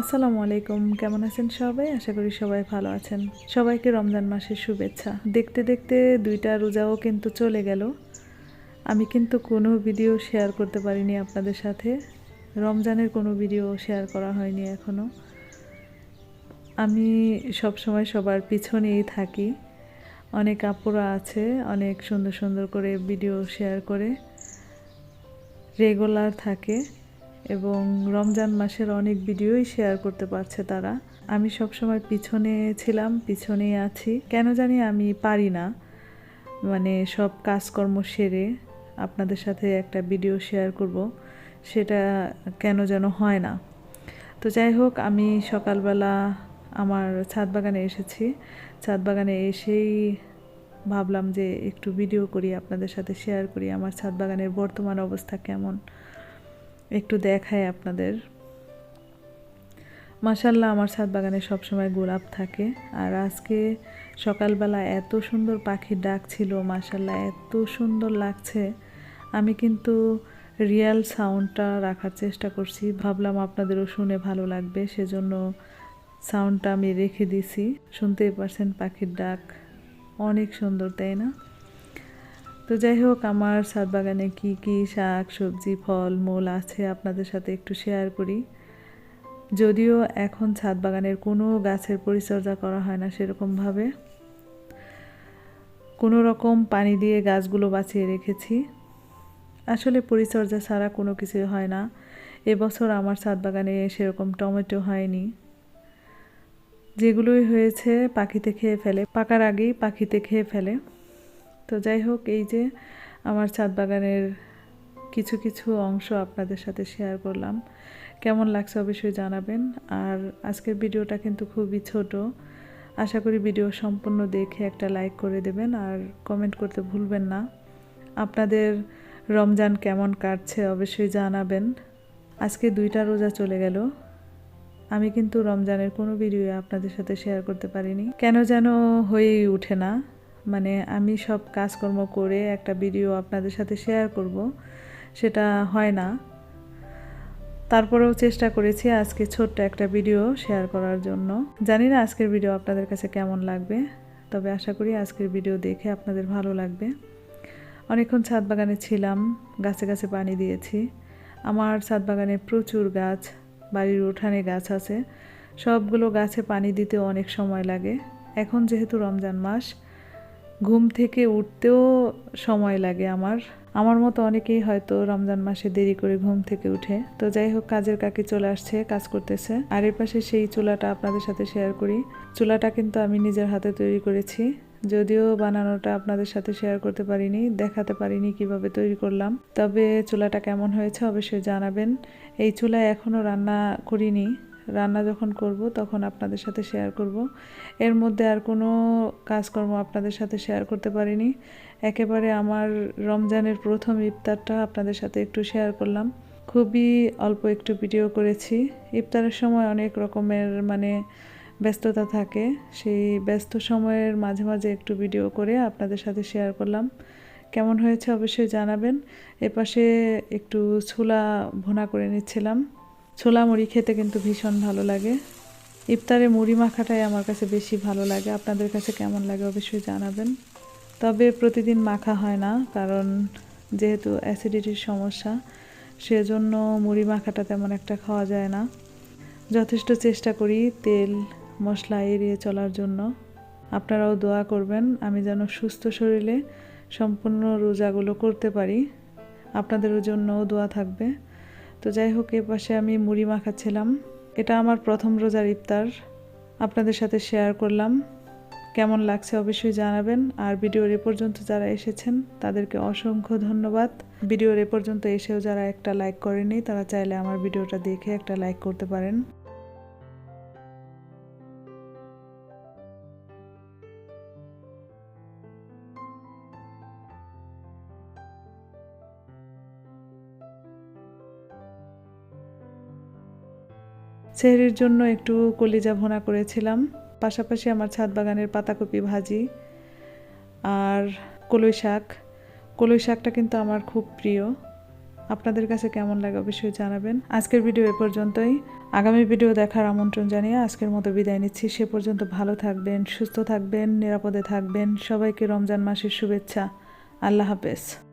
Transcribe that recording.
আসসালামু আলাইকুম। কেমন আছেন সবাই? আশা করি সবাই ভালো আছেন। সবাইকে রমজান মাসের শুভেচ্ছা। দেখতে দেখতে দুইটা রোজাও কিন্তু চলে গেল। আমি কিন্তু কোনো ভিডিও শেয়ার করতে পারিনি আপনাদের সাথে। রমজানের কোনো ভিডিও শেয়ার করা হয়নি এখনও আমি সব সময় সবার পিছনেই থাকি। অনেক আপুরা আছে, অনেক সুন্দর সুন্দর করে ভিডিও শেয়ার করে। রেগুলার থাকে। এবং রমজান মাসের অনেক ভিডিওই শেয়ার করতে পারছে তারা। আমি সব সময় পিছনে ছিলাম, পিছনেই আছি। কেন জানি আমি পারি না। মানে সব কাজকর্ম সেরে আপনাদের সাথে একটা ভিডিও শেয়ার করব, সেটা কেন যেন হয় না। তো যাই হোক, আমি সকালবেলা আমার ছাদ বাগানে এসেছি। ছাদ বাগানে এসেই ভাবলাম যে একটু ভিডিও করি, আপনাদের সাথে শেয়ার করি, আমার ছাদ বাগানের বর্তমান অবস্থা কেমন। একটু দেখাই আপনাদের। মাসাল্লাহ আমার ছাদ বাগানে সবসময় গোলাপ থাকে। আর আজকে সকালবেলা এত সুন্দর পাখির ডাক ছিল মাসাল্লাহ এত সুন্দর লাগছে। আমি কিন্তু রিয়েল সাউন্ডটা রাখার চেষ্টা করছি। ভাবলাম আপনাদেরও শুনে ভালো লাগবে, সেজন্য সাউন্ডটা আমি রেখে দিছি। শুনতেই পারছেন পাখির ডাক। অনেক সুন্দর, তাই না? তো যাই হোক, আমার ছাদ বাগানে কী কী শাক, সবজি, ফল, মূল আছে আপনাদের সাথে একটু শেয়ার করি। যদিও এখন ছাদ বাগানের কোনো গাছের পরিচর্যা করা হয় না সেরকমভাবে কোনো রকম পানি দিয়ে গাছগুলো বাঁচিয়ে রেখেছি। আসলে পরিচর্যা ছাড়া কোনো কিছু হয় না। এবছর আমার ছাদ বাগানে সেরকম টমেটো হয়নি। যেগুলোই হয়েছে পাখিতে খেয়ে ফেলে, পাকার আগেই পাখিতে খেয়ে ফেলে। তো যাই হোক, এই যে আমার ছাদ বাগানের কিছু কিছু অংশ আপনাদের সাথে শেয়ার করলাম। কেমন লাগছে অবশ্যই জানাবেন। আর আজকের ভিডিওটা কিন্তু খুবই ছোট। আশা করি ভিডিও সম্পূর্ণ দেখে একটা লাইক করে দেবেন। আর কমেন্ট করতে ভুলবেন না। আপনাদের রমজান কেমন কাটছে অবশ্যই জানাবেন। আজকে দুইটা রোজা চলে গেল। আমি কিন্তু রমজানের কোনো ভিডিও আপনাদের সাথে শেয়ার করতে পারিনি। কেন যেন হয়েই ওঠে না। মানে আমি সব কাজকর্ম করে একটা ভিডিও আপনাদের সাথে শেয়ার করব। সেটা হয় না। তারপরেও চেষ্টা করেছি আজকে ছোট্ট একটা ভিডিও শেয়ার করার জন্য। জানি না আজকের ভিডিও আপনাদের কাছে কেমন লাগবে, তবে আশা করি আজকের ভিডিও দেখে আপনাদের ভালো লাগবে। অনেকক্ষণ ছাদ বাগানে ছিলাম, গাছে গাছে পানি দিয়েছি। আমার ছাদ বাগানে প্রচুর গাছ, বাড়ির উঠানে গাছ আছে। সবগুলো গাছে পানি দিতে অনেক সময় লাগে। এখন যেহেতু রমজান মাস ঘুম থেকে উঠতেও সময় লাগে আমার। আমার মতো অনেকেই হয়তো রমজান মাসে দেরি করে ঘুম থেকে উঠে। তো যাই হোক, কাজের কাকি চলে আসছে, কাজ করতেছে। আর এর পাশে সেই চুলাটা আপনাদের সাথে শেয়ার করি। চুলাটা কিন্তু আমি নিজের হাতে তৈরি করেছি। যদিও বানানোটা আপনাদের সাথে শেয়ার করতে পারিনি, দেখাতে পারিনি কীভাবে তৈরি করলাম। তবে চুলাটা কেমন হয়েছে অবশ্যই জানাবেন। এই চুলায় এখনও রান্না করিনি। রান্না যখন করব, তখন আপনাদের সাথে শেয়ার করব। এর মধ্যে আর কোনো কাজকর্ম আপনাদের সাথে শেয়ার করতে পারিনি। একেবারে আমার রমজানের প্রথম ইফতারটা আপনাদের সাথে একটু শেয়ার করলাম। খুবই অল্প একটু ভিডিও করেছি। ইফতারের সময় অনেক রকমের মানে ব্যস্ততা থাকে। সেই ব্যস্ত সময়ের মাঝে মাঝে একটু ভিডিও করে আপনাদের সাথে শেয়ার করলাম। কেমন হয়েছে অবশ্যই জানাবেন। এপাশে একটু ছোলা ভোনা করে নিচ্ছিলাম। ছোলা মুড়ি খেতে কিন্তু ভীষণ ভালো লাগে। ইফতারে মুড়ি মাখাটাই আমার কাছে বেশি ভালো লাগে। আপনাদের কাছে কেমন লাগে অবশ্যই জানাবেন। তবে প্রতিদিন মাখা হয় না, কারণ যেহেতু অ্যাসিডিটির সমস্যা, সেজন্য মুড়ি মাখাটা তেমন একটা খাওয়া যায় না। যথেষ্ট চেষ্টা করি তেল, মশলা এড়িয়ে চলার জন্য। আপনারাও দোয়া করবেন, আমি যেন সুস্থ শরীরে সম্পূর্ণ রোজাগুলো করতে পারি। আপনাদেরও জন্যও দোয়া থাকবে। তো যাই হোক, এ পাশে আমি মুড়ি মাখাচ্ছিলাম। এটা আমার প্রথম রোজার ইফতার। আপনাদের সাথে শেয়ার করলাম। কেমন লাগছে অবশ্যই জানাবেন। আর ভিডিওর এ পর্যন্ত যারা এসেছেন, তাদেরকে অসংখ্য ধন্যবাদ। ভিডিওর এ পর্যন্ত এসেও যারা একটা লাইক করেনি, তারা চাইলে আমার ভিডিওটা দেখে একটা লাইক করতে পারেন। সেহরির জন্য একটু কলিজা ভোনা করেছিলাম, পাশাপাশি আমার ছাদ বাগানের পাতাকপি ভাজি আর কলই শাক। কলই শাকটা কিন্তু আমার খুব প্রিয়। আপনাদের কাছে কেমন লাগে অবশ্যই জানাবেন। আজকের ভিডিও এ পর্যন্তই। আগামী ভিডিও দেখার আমন্ত্রণ জানিয়ে আজকের মতো বিদায় নিচ্ছি। সে পর্যন্ত ভালো থাকবেন, সুস্থ থাকবেন, নিরাপদে থাকবেন। সবাইকে রমজান মাসের শুভেচ্ছা। আল্লাহ হাফেজ।